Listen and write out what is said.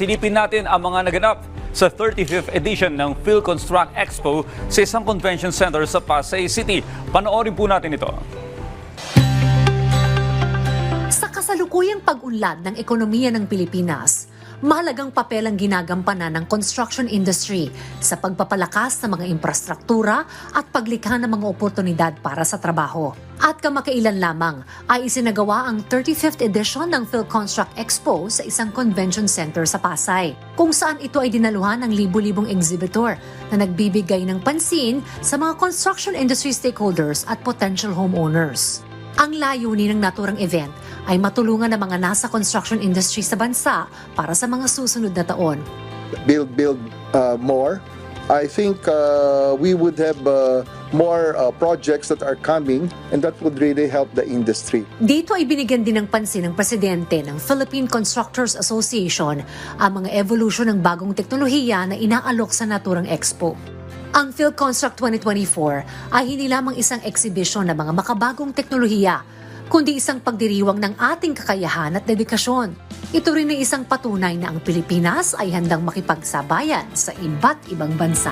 silipin natin ang mga naganap sa 35th edition ng PhilConstruct Expo sa isang convention center sa Pasay City. Panoorin po natin ito. Sa kasalukuyang pag-unlad ng ekonomiya ng Pilipinas, mahalagang papel ang ginagampanan ng construction industry sa pagpapalakas ng mga infrastruktura at paglikha ng mga oportunidad para sa trabaho. At kamakailan lamang ay isinagawa ang 35th edition ng PhilConstruct Expo sa isang convention center sa Pasay, kung saan ito ay dinaluhan ng libu-libong exhibitor na nagbibigay ng pansin sa mga construction industry stakeholders at potential homeowners. Ang layunin ng naturang event ay matulungan ang mga nasa construction industry sa bansa para sa mga susunod na taon. build build uh, more i think uh, we would have uh, more uh, projects that are coming and that would really help the industry Dito ay binigyan din ng pansin ng presidente ng Philippine Constructors Association ang mga evolution ng bagong teknolohiya na inaalok sa naturang expo. Ang PhilConstruct 2024 ay hindi lamang isang exhibition ng mga makabagong teknolohiya, kundi isang pagdiriwang ng ating kakayahan at dedikasyon. Ito rin ay isang patunay na ang Pilipinas ay handang makipagsabayan sa iba't ibang bansa.